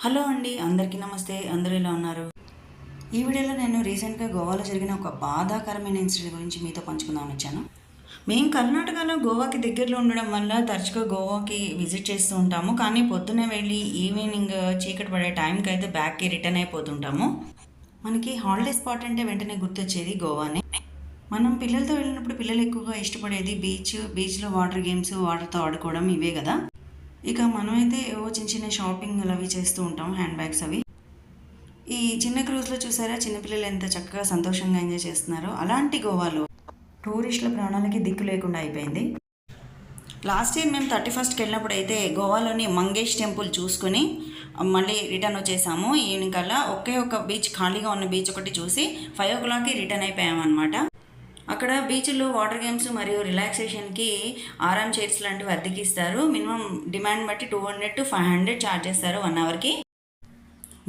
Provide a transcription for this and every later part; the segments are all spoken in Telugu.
హలో అండి అందరికీ నమస్తే అందరూ ఎలా ఉన్నారు? ఈ వీడియోలో నేను రీసెంట్గా గోవాలో జరిగిన ఒక బాధాకరమైన ఇన్సిడెంట్ గురించి మీతో పంచుకుందామని వచ్చాను. మేము కర్ణాటకలో గోవాకి దగ్గరలో ఉండడం వల్ల తరచుగా గోవాకి విజిట్ చేస్తూ ఉంటాము. కానీ పొద్దున్నే వెళ్ళి ఈవినింగ్ చీకటి పడే టైంకి అయితే బ్యాక్కి రిటర్న్ అయిపోతుంటాము. మనకి హాలిడే స్పాట్ అంటే వెంటనే గుర్తొచ్చేది గోవానే. మనం పిల్లలతో వెళ్ళినప్పుడు పిల్లలు ఎక్కువగా ఇష్టపడేది బీచ్ బీచ్లో వాటర్ గేమ్స్ వాటర్తో ఆడుకోవడం ఇవే కదా. ఇక మనమైతే ఏవో చిన్న చిన్న షాపింగ్ అవి చేస్తూ ఉంటాం హ్యాండ్ బ్యాగ్స్ అవి. ఈ చిన్న క్రూజ్లో చూసారా చిన్నపిల్లలు ఎంత చక్కగా సంతోషంగా ఎంజాయ్ చేస్తున్నారో. అలాంటి గోవాలో టూరిస్టుల ప్రాణాలకి దిక్కు లేకుండా అయిపోయింది. లాస్ట్ ఇయర్ మేము థర్టీ ఫస్ట్కి వెళ్ళినప్పుడు అయితే గోవాలోని మంగేష్ టెంపుల్ చూసుకొని మళ్ళీ రిటర్న్ వచ్చేసాము. ఈవినింగ్ కల్లా ఒకే ఒక బీచ్ ఖాళీగా ఉన్న బీచ్ ఒకటి చూసి ఫైవ్ ఓ క్లాక్కి రిటర్న్ అయిపోయామన్నమాట. అక్కడ బీచ్లో వాటర్ గేమ్స్ మరియు రిలాక్సేషన్కి ఆరామ్ చైర్స్ లాంటివి అద్దెకి ఇస్తారు మినిమం డిమాండ్ బట్టి two hundred to five hundred charge చేస్తారు one అవర్కి.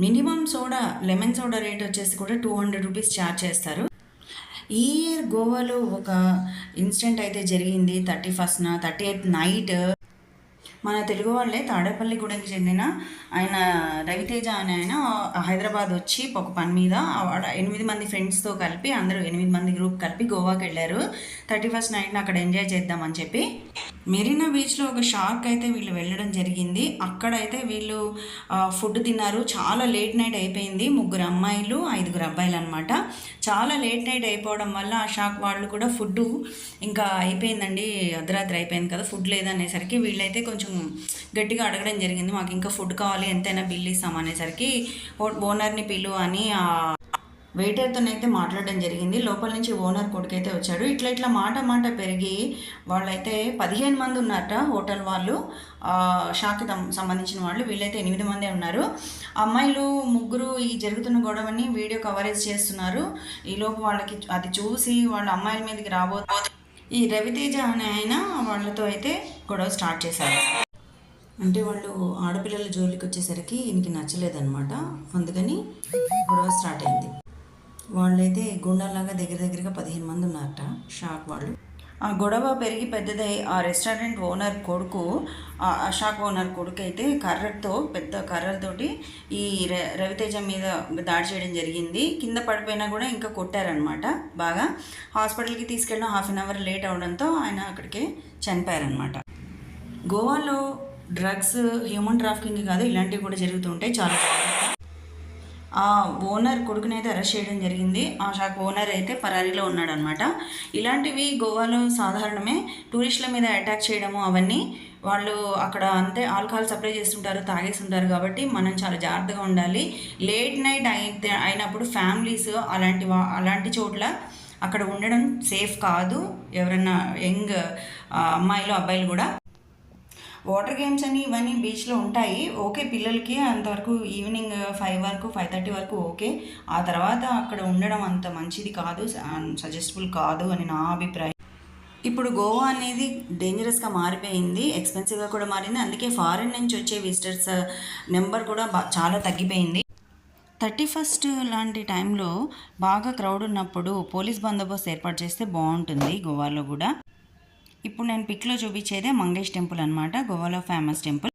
Minimum soda lemon soda rate వచ్చేసి కూడా టూ హండ్రెడ్ రూపీస్ ఛార్జ్ చేస్తారు. ఈ ఇయర్ గోవాలో ఒక ఇన్సిడెంట్ అయితే జరిగింది. థర్టీ ఫస్ట్న థర్టీ ఎయిత్ నైట్ మన తెలుగు వాళ్ళే తాడేపల్లిగూడెంకి చెందిన ఆయన రవితేజ అనే ఆయన హైదరాబాద్ వచ్చి ఒక పని మీద ఎనిమిది మంది ఫ్రెండ్స్తో కలిపి అందరూ ఎనిమిది మంది గ్రూప్ కలిపి గోవాకి వెళ్ళారు. థర్టీ ఫస్ట్ నైట్ని అక్కడ ఎంజాయ్ చేద్దామని చెప్పి. మెరీనా బీచ్లో ఒక షార్క్ అయితే వీళ్ళు వెళ్ళడం జరిగింది. అక్కడైతే వీళ్ళు ఫుడ్ తిన్నారు. చాలా లేట్ నైట్ అయిపోయింది. ముగ్గురు అమ్మాయిలు ఐదుగురు అబ్బాయిలు అనమాట చాలా లేట్ నైట్ అయిపోవడం వల్ల ఆ షాక్ వాళ్ళు కూడా ఫుడ్ ఇంకా అయిపోయిందండి. అర్ధరాత్రి అయిపోయింది కదా ఫుడ్ లేదనేసరికి వీళ్ళైతే కొంచెం గట్టిగా అడగడం జరిగింది. మాకు ఇంకా ఫుడ్ కావాలి ఎంతైనా బిల్ ఇస్తాం అనేసరికి ఓ- ఓనర్ని పిలు అని ఆ వెయిటర్తోనైతే మాట్లాడడం జరిగింది. లోపల నుంచి ఓనర్ కొడుకైతే వచ్చాడు. ఇట్లా ఇట్లా మాట మాట పెరిగి వాళ్ళైతే పదిహేను మంది ఉన్నారట హోటల్ వాళ్ళు. షాక్ తం- సంబంధించిన వాళ్ళు. వీళ్ళైతే ఎనిమిది మందే ఉన్నారు. అమ్మాయిలు ముగ్గురు ఈ జరుగుతున్న గొడవని వీడియో కవరేజ్ చేస్తున్నారు. ఈలోపు వాళ్ళకి అది చూసి వాళ్ళ అమ్మాయిల మీదకి రాబో ఈ రవితేజ అనే ఆయన వాళ్ళతో అయితే గొడవ స్టార్ట్ చేశారు. అంటే వాళ్ళు ఆడపిల్లల జోలికి వచ్చేసరికి ఈయనకి నచ్చలేదన్నమాట. అందుకని గొడవ స్టార్ట్ అయింది. వాళ్ళైతే గుండాలాగా దగ్గర దగ్గరగా పదిహేను మంది ఉన్నారట షాక్ వాళ్ళు. ఆ గొడవ పెరిగి పెద్దదై ఆ రెస్టారెంట్ ఓనర్ కొడుకు ఆ ఆ ఓనర్ కొడుకు అయితే కర్రతో పెద్ద కర్రలతోటి ఈ ర- రవితేజ మీద దాడి చేయడం జరిగింది. కింద పడిపోయినా కూడా ఇంకా కొట్టారనమాట బాగా. హాస్పిటల్కి తీసుకెళ్ళిన హాఫ్ అన్ అవర్ లేట్ అవడంతో ఆయన అక్కడికి చనిపోయారనమాట గోవాలో డ్రగ్స్ హ్యూమన్ ట్రాఫికింగ్ కాదు ఇలాంటివి కూడా జరుగుతుంటాయి చాలా ఆ ఓనర్ కొడుకుని అయితే అరెస్ట్ చేయడం జరిగింది. ఆ షాక్ ఓనర్ అయితే పరారీలో ఉన్నాడనమాట. ఇలాంటివి గోవాలో సాధారణమే. టూరిస్టుల మీద అటాక్ చేయడము అవన్నీ వాళ్ళు అక్కడ అంతే ఆల్కహాల్ సప్లై చేస్తుంటారు తాగేస్తుంటారు కాబట్టి మనం చాలా జాగ్రత్తగా ఉండాలి. లేట్ నైట్ అయితే అయినప్పుడు ఫ్యామిలీస్ అలాంటి వా- అలాంటి చోట్ల అక్కడ ఉండడం సేఫ్ కాదు. ఎవరైనా యంగ్ అమ్మాయిలు అబ్బాయిలు కూడా వాటర్ గేమ్స్ అని ఇవన్నీ బీచ్లో ఉంటాయి. ఓకే పిల్లలకి అంతవరకు ఈవినింగ్ ఫైవ్ వరకు ఫైవ్ థర్టీ వరకు ఓకే. ఆ తర్వాత అక్కడ ఉండడం అంత మంచిది కాదు సజెస్టబుల్ కాదు అని నా అభిప్రాయం. ఇప్పుడు గోవా అనేది డేంజరస్గా మారిపోయింది ఎక్స్పెన్సివ్గా కూడా మారింది. అందుకే ఫారిన్ నుంచి వచ్చే విజిటర్స్ నెంబర్ కూడా బా- చాలా తగ్గిపోయింది. థర్టీ ఫస్ట్ లాంటి టైంలో బాగా క్రౌడ్ ఉన్నప్పుడు పోలీస్ బందోబస్తు ఏర్పాటు చేస్తే బాగుంటుంది గోవాలో కూడా. ఇప్పుడు నేను పిక్లో చూపించేదే మంగేష్ టెంపుల్ అనమాట గోవాలో ఫేమస్ టెంపుల్.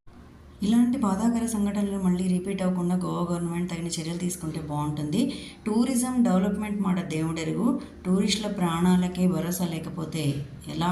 ఇలాంటి బాధాకర సంఘటనలు మళ్ళీ రిపీట్ అవ్వకుండా గోవా గవర్నమెంట్ తగిన చర్యలు తీసుకుంటే బాగుంటుంది. టూరిజం డెవలప్మెంట్ మాట దేవుడెరుగు. టూరిస్టుల ప్రాణాలకే భరోసా లేకపోతే ఎలా?